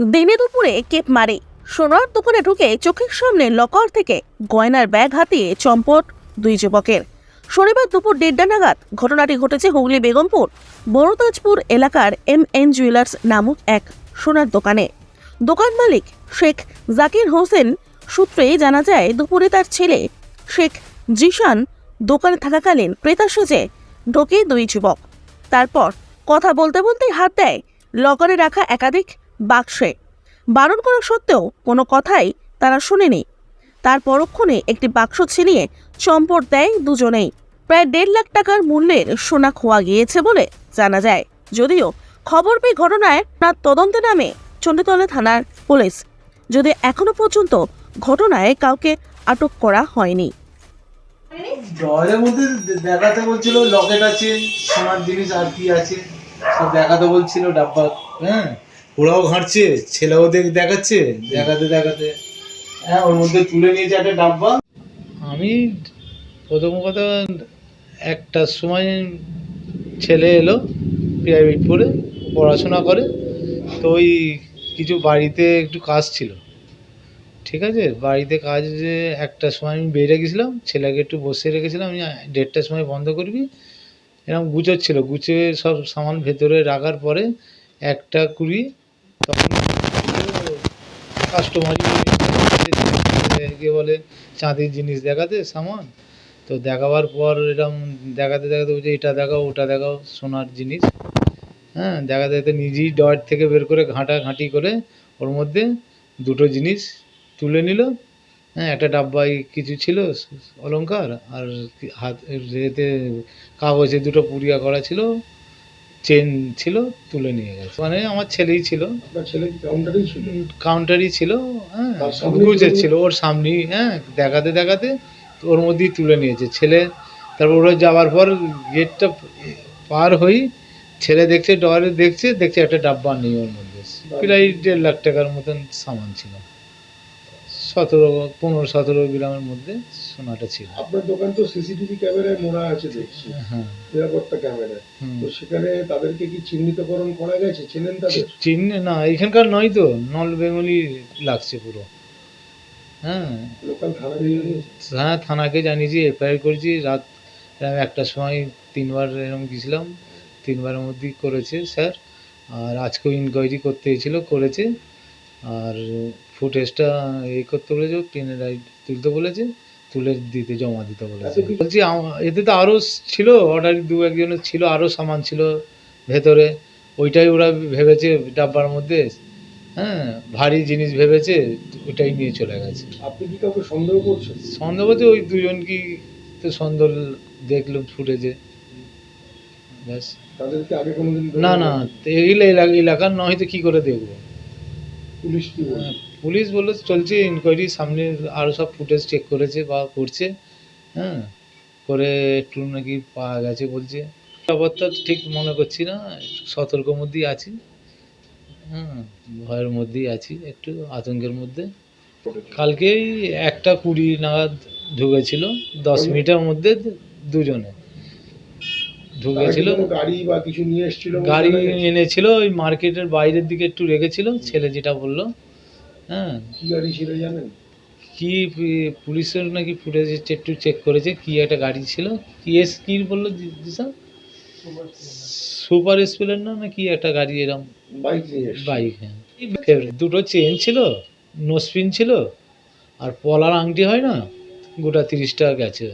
দিনে দুপুরে কেপ মারে। সোনার দোকানে ঢুকে চোখের সামনে লকার থেকে গয়নার ব্যাগ হাতিয়ে চম্পট দুই যুবকের। শনিবার দুপুর দেড়টা নাগাদ ঘটনাটি ঘটেছে হুগলি বেগমপুর, বড়তাজপুর এলাকার এম এন জুয়েলার্স নামক এক সোনার দোকানে। দোকান মালিক শেখ জাকির হোসেন সূত্রে জানা যায়, দুপুরে তার ছেলে শেখ জিশান দোকানে থাকাকালীন ক্রেতা সেজে ঢোকে দুই যুবক। তারপর কথা বলতে বলতেই হাত দেয় লকারে রাখা একাধিক বাক্সে। বারণ করা সত্ত্বেও কোনো কথাই তারা শুনেনি। তার পরক্ষণে একটি বাক্স ছিনিয়ে চম্পট দেয় দুজনেই। প্রায় দেড় লাখ টাকার মূল্যের সোনা খোয়া গিয়েছে বলে জানা যায়। যদিও খবর পেয়ে ঘটনায় তার তদন্তে নামে চণ্ডীতলা থানার পুলিশ। যদি এখনও পর্যন্ত ঘটনায় কাউকে আটক করা হয়নি। দেখাতে বলছিল লকেট আছে, সোনার জিনিস আর কি আছে দেখাতে বলছিল ডাব্বা হ্যাঁ? ওরাও ঘাঁটছে, ছেলেও দেখ দেখাচ্ছে, দেখাতে দেখাতে। হ্যাঁ ওর মধ্যে তুলে নিয়েছে একটা ডাব্বা। আমি প্রথম কথা, একটার সময় ছেলে এলো প্রাইভেট পড়ে, পড়াশোনা করে, তো ওই কিছু বাড়িতে একটু কাজ ছিল। ঠিক আছে? বাড়িতে কাজ যে একটার সময় আমি বেরিয়ে গেছিলাম, ছেলেকে একটু বসে রেখেছিলাম, আমি দেড়টার সময় বন্ধ করবি। এরকম গুছোচ্ছিল গুছিয়ে সব সামান ভেতরে রাখার পরে একটা কুড়ি তখন বলে, চাঁদির জিনিস দেখাতে সামান? তো দেখাবার পর এরকম দেখাতে দেখাতে বলছে, এটা দেখাও, ওটা দেখাও, সোনার জিনিস। হ্যাঁ দেখাতে দেখাতে নিজেই ডয়ের থেকে বের করে ঘাঁটা ঘাঁটি করে ওর মধ্যে দুটো জিনিস তুলে নিল। হ্যাঁ একটা ডাব্বায় কিছু ছিল, অলংকার, আর হাত এতে কাগজে দুটো পুড়িয়া করা ছিল। চেন ছিল তুলে নিয়ে গেছে। মানে আমার ছেলেই ছিল। কাউন্টারই ছিল হ্যাঁ গুজের ছিল? ওর সামনেই হ্যাঁ দেখাতে দেখাতে ওর মধ্যেই তুলে নিয়েছে। ছেলে তারপর ওরা যাওয়ার পর গেটটা পার হই ছেলে দেখছে ডয়ারে দেখছে দেখছে একটা ডাব্বা নেই ওর মধ্যে। প্রায় দেড় লাখ টাকার মতন সামান ছিল। সতেরো পনেরো সতেরো গ্রামের মধ্যে সোনাটা ছিল। আপনার দোকান তো সিসিটিভি ক্যামেরায় মোড়া আছে দেখছি। হ্যাঁ। নিরাপত্তা ক্যামেরায়। হুম। তো সেখানে তাদেরকে কি চিহ্নিতকরণ করা গেছে? চেনেন তাদের? চিহ্নে না এখানকার নয় তো নল বেঙ্গলি লাগছে পুরো। হ্যাঁ। হ্যাঁ থানাকে জানিয়েছি এফআইআর করেছি রাত এরকম একটার সময় তিনবার এরকম গেছিলাম তিনবারের মধ্যেই করেছে স্যার। আর আজকেও ইনকোয়ারি করতে এসেছিল করেছে। আর ফুটেজটা এই করতে বলেছে পেনে রাইট তুলতে বলেছে তুলে দিতে জমা দিতে বলেছে। বলছি আম- এতে তো আরও ছিল অর্ডার দু একজনের ছিল আরও সামান ছিল ভেতরে। ওইটাই ওরা ভেবেছে ডাব্বার মধ্যে হ্যাঁ ভারী জিনিস ভেবেছে ওইটাই নিয়ে চলে গেছে। আপনি কি কাউকে সন্দেহ করছেন? সন্দেহ বলতে ওই দুজন কি তো সন্দেহ দেখল ফুটেজে। ব্যাস। তাদেরকে আগে কোনোদিন না না এই এলাকা এলাকার নয় তো কী করে দেখব? পুলিশ কি বলছে? হ্যাঁ, পুলিশ বলল চলছে ইনকোয়ারি সামনে আরও সব ফুটেজ চেক করেছে বা করছে। হ্যাঁ করে একটু নাকি পাওয়া গেছে বলছে। নিরাপত্তা ঠিক মনে করছি না একটু সতর্ক মধ্যেই আছি। হ্যাঁ ভয়ের মধ্যেই আছি একটু আতঙ্কের মধ্যে। কালকেই একটা কুড়ি নাগাদ ঢুকেছিল দশ মিনিটের মধ্যে দুজনে। ঢুকেছিল। গাড়ি বা কিছু নিয়ে এসেছিল গাড়ি এনেছিল ওই মার্কেটের বাইরের দিকে একটু রেখেছিল ছেলে যেটা বলল। হ্যাঁ। কি গাড়ি ছিল জানেন? কি পুলিশের নাকি ফুটেজ একটু চেক করেছে কি একটা গাড়ি ছিল কি এস কি বলল দিশা? সুপার স্প্লেন্ডার না কি একটা গাড়ি এরকম বাইক বাইক হ্যাঁ। দুটো চেন ছিল নোসপিন ছিল আর পলার আংটি হয় না গোটা তিরিশ টাকা গেছে।